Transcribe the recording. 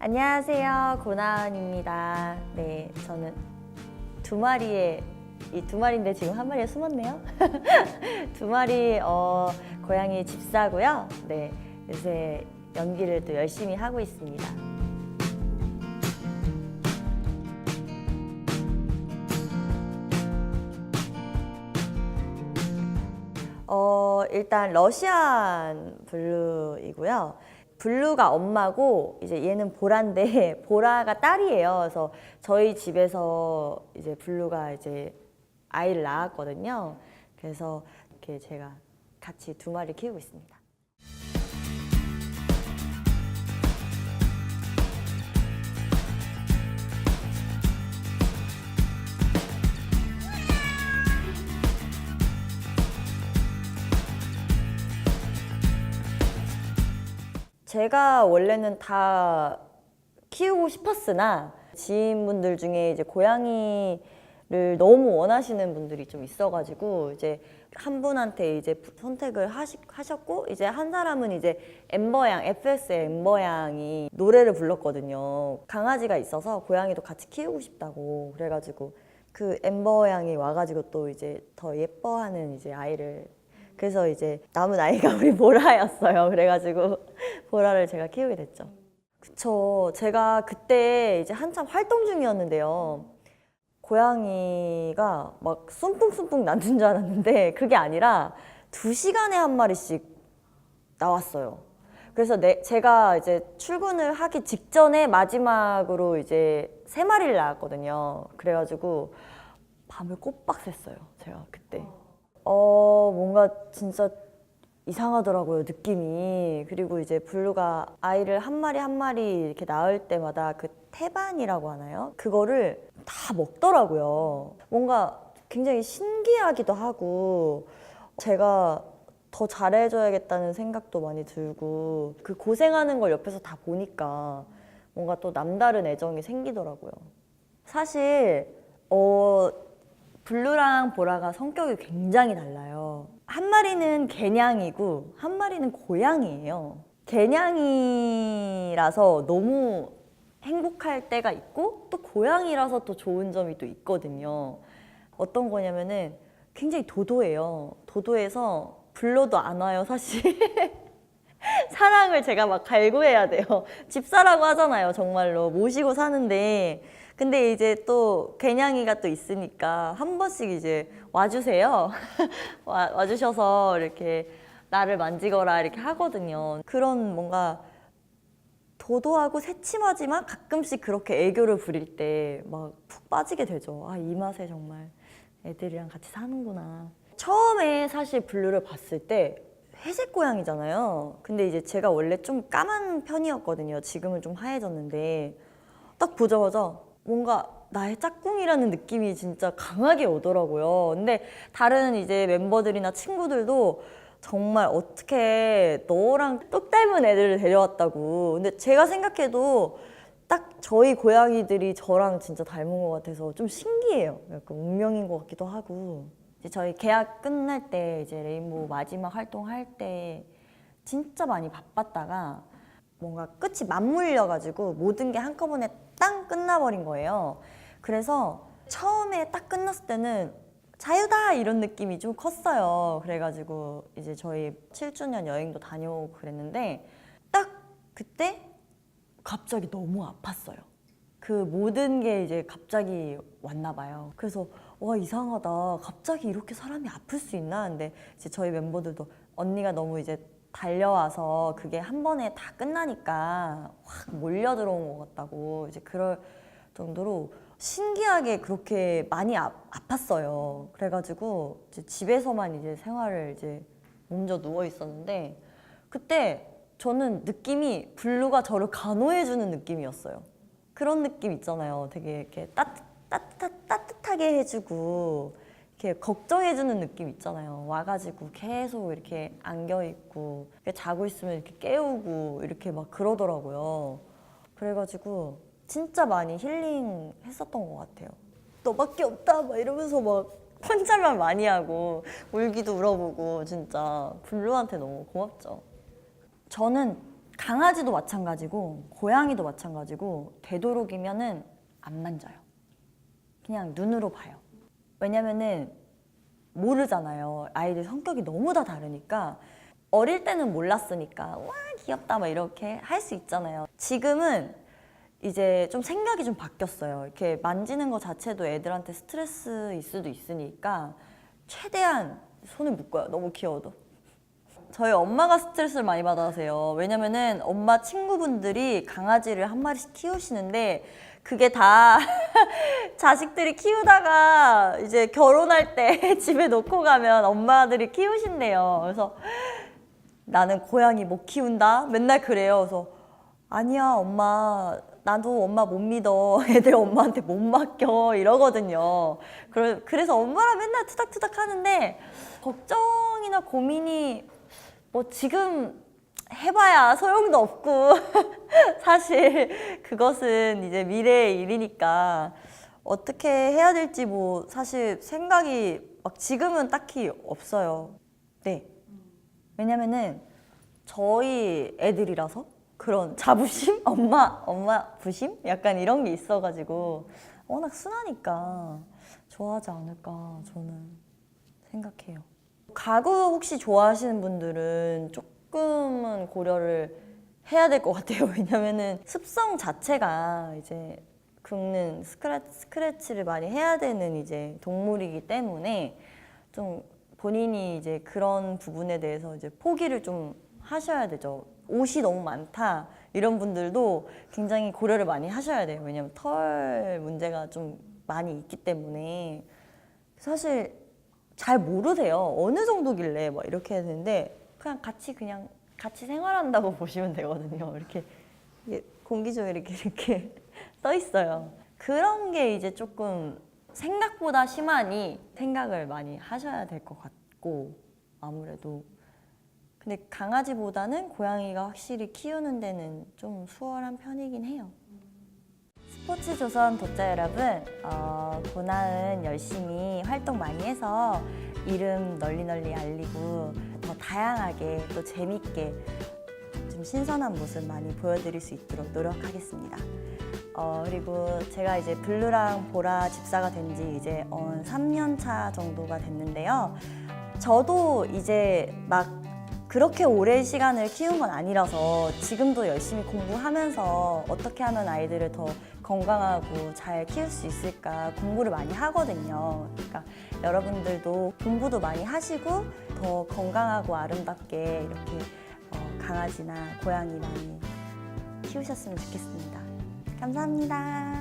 안녕하세요. 고나은입니다. 네, 저는 두 마리의 이 두 마리인데 지금 한 마리가 숨었네요. 두 마리 어, 고양이 집사고요. 네, 요새 연기를 또 열심히 하고 있습니다. 어, 일단 러시안 블루이고요. 블루가 엄마고 이제 얘는 보라인데 보라가 딸이에요. 그래서 저희 집에서 이제 블루가 이제 아이를 낳았거든요. 그래서 이렇게 제가 같이 두 마리 키우고 있습니다. 제가 원래는 다 키우고 싶었으나 지인분들 중에 이제 고양이를 너무 원하시는 분들이 좀 있어가지고 이제 한 분한테 이제 선택을 하시, 하셨고 이제 한 사람은 이제 엠버양 FS의 엠버양이 노래를 불렀거든요. 강아지가 있어서 고양이도 같이 키우고 싶다고 그래가지고 그 엠버양이 와가지고 또 이제 더 예뻐하는 이제 아이를 그래서 이제 남은 아이가 우리 보라였어요. 그래가지고 보라를 제가 키우게 됐죠. 그쵸. 제가 그때 이제 한참 활동 중이었는데요. 고양이가 막 쏨뿡쏨뿡 낳는 줄 알았는데 그게 아니라 두 시간에 한 마리씩 나왔어요. 그래서 내, 제가 이제 출근을 하기 직전에 마지막으로 이제 세 마리를 낳았거든요. 그래가지고 밤을 꼬박 샜어요. 제가 그때. 어, 뭔가 진짜 이상하더라고요, 느낌이. 그리고 이제 블루가 아이를 한 마리 한 마리 이렇게 낳을 때마다 그 태반이라고 하나요? 그거를 다 먹더라고요. 뭔가 굉장히 신기하기도 하고, 제가 더 잘해줘야겠다는 생각도 많이 들고, 그 고생하는 걸 옆에서 다 보니까 뭔가 또 남다른 애정이 생기더라고요. 사실, 어, 블루랑 보라가 성격이 굉장히 달라요. 한 마리는 개냥이고 한 마리는 고양이에요. 개냥이라서 너무 행복할 때가 있고 또 고양이라서 또 좋은 점이 또 있거든요. 어떤 거냐면은 굉장히 도도해요. 도도해서 불러도 안 와요, 사실. 사랑을 제가 막 갈구해야 돼요. 집사라고 하잖아요, 정말로. 모시고 사는데. 근데 이제 또 개냥이가 또 있으니까 한 번씩 이제 와주세요. 와, 와주셔서 이렇게 나를 만지거라 이렇게 하거든요. 그런 뭔가 도도하고 새침하지만 가끔씩 그렇게 애교를 부릴 때 막 푹 빠지게 되죠. 아, 이 맛에 정말 애들이랑 같이 사는구나. 처음에 사실 블루를 봤을 때 회색 고양이잖아요. 근데 이제 제가 원래 좀 까만 편이었거든요. 지금은 좀 하얘졌는데 딱 보자마자 뭔가 나의 짝꿍이라는 느낌이 진짜 강하게 오더라고요. 근데 다른 이제 멤버들이나 친구들도 정말 어떻게 너랑 똑 닮은 애들을 데려왔다고. 근데 제가 생각해도 딱 저희 고양이들이 저랑 진짜 닮은 것 같아서 좀 신기해요. 약간 운명인 것 같기도 하고. 이제 저희 계약 끝날 때 이제 레인보우 마지막 활동할 때 진짜 많이 바빴다가 뭔가 끝이 맞물려가지고 모든 게 한꺼번에 땅 끝나버린 거예요. 그래서 처음에 딱 끝났을 때는 자유다 이런 느낌이 좀 컸어요. 그래가지고 이제 저희 7주년 여행도 다녀오고 그랬는데 딱 그때 갑자기 너무 아팠어요. 그 모든 게 이제 갑자기 왔나 봐요. 그래서 와 이상하다. 갑자기 이렇게 사람이 아플 수 있나? 근데 이제 저희 멤버들도 언니가 너무 이제 달려와서 그게 한 번에 다 끝나니까 확 몰려 들어온 것 같다고 이제 그럴 정도로 신기하게 그렇게 많이 아, 아팠어요. 그래가지고 이제 집에서만 이제 생활을 이제 몸져 누워 있었는데 그때 저는 느낌이 블루가 저를 간호해주는 느낌이었어요. 그런 느낌 있잖아요. 되게 이렇게 따뜻, 따뜻, 따뜻하게 해주고 이렇게 걱정해주는 느낌 있잖아요. 와가지고 계속 이렇게 안겨 있고 이렇게 자고 있으면 이렇게 깨우고 이렇게 막 그러더라고요. 그래가지고 진짜 많이 힐링 했었던 것 같아요. 너밖에 없다 막 이러면서 막 혼잣말 많이 하고 울기도 울어보고 진짜 블루한테 너무 고맙죠. 저는 강아지도 마찬가지고 고양이도 마찬가지고 되도록이면은 안 만져요. 그냥 눈으로 봐요. 왜냐면은 모르잖아요. 아이들 성격이 너무 다 다르니까 어릴 때는 몰랐으니까 와 귀엽다 막 이렇게 할 수 있잖아요. 지금은 이제 좀 생각이 좀 바뀌었어요. 이렇게 만지는 것 자체도 애들한테 스트레스일 수도 있으니까 최대한 손을 묶어요. 너무 귀여워도. 저희 엄마가 스트레스를 많이 받아세요. 왜냐면은 엄마 친구분들이 강아지를 한 마리씩 키우시는데 그게 다 자식들이 키우다가 이제 결혼할 때 집에 놓고 가면 엄마들이 키우신대요. 그래서 나는 고양이 못 키운다? 맨날 그래요. 그래서 아니야, 엄마. 나도 엄마 못 믿어. 애들 엄마한테 못 맡겨. 이러거든요. 그래- 그래서 엄마랑 맨날 투닥투닥 하는데 걱정이나 고민이 뭐 지금 해봐야 소용도 없고 사실 그것은 이제 미래의 일이니까 어떻게 해야 될지 뭐 사실 생각이 막 지금은 딱히 없어요. 네. 왜냐면은 저희 애들이라서 그런 자부심? 엄마, 엄마 부심? 약간 이런 게 있어가지고 워낙 순하니까 좋아하지 않을까 저는 생각해요. 가구 혹시 좋아하시는 분들은 조금 은 고려를 해야 될 것 같아요. 왜냐면은 습성 자체가 이제 긁는 스크래, 스크래치 를 많이 해야 되는 이제 동물이기 때문에 좀 본인이 이제 그런 부분에 대해서 이제 포기를 좀 하셔야 되죠. 옷이 너무 많다 이런 분들도 굉장히 고려를 많이 하셔야 돼요. 왜냐면 털 문제가 좀 많이 있기 때문에 사실 잘 모르세요. 어느 정도길래 막 이렇게 해야 되는데 그냥 같이 그냥 같이 생활한다고 보시면 되거든요. 이렇게 공기 중에 이렇게 이렇게 떠 있어요. 그런 게 이제 조금 생각보다 심하니 생각을 많이 하셔야 될 것 같고 아무래도 근데 강아지보다는 고양이가 확실히 키우는 데는 좀 수월한 편이긴 해요. 스포츠 조선 독자 여러분, 어, 고나은 열심히 활동 많이 해서 이름 널리 널리 알리고 더 다양하게 또 재밌게 좀 신선한 모습 많이 보여드릴 수 있도록 노력하겠습니다. 어, 그리고 제가 이제 블루랑 보라 집사가 된 지 이제 어, 3년 차 정도가 됐는데요. 저도 이제 막 그렇게 오랜 시간을 키운 건 아니라서 지금도 열심히 공부하면서 어떻게 하면 아이들을 더 건강하고 잘 키울 수 있을까 공부를 많이 하거든요. 그러니까 여러분들도 공부도 많이 하시고 더 건강하고 아름답게 이렇게 어, 강아지나 고양이 많이 키우셨으면 좋겠습니다. 감사합니다.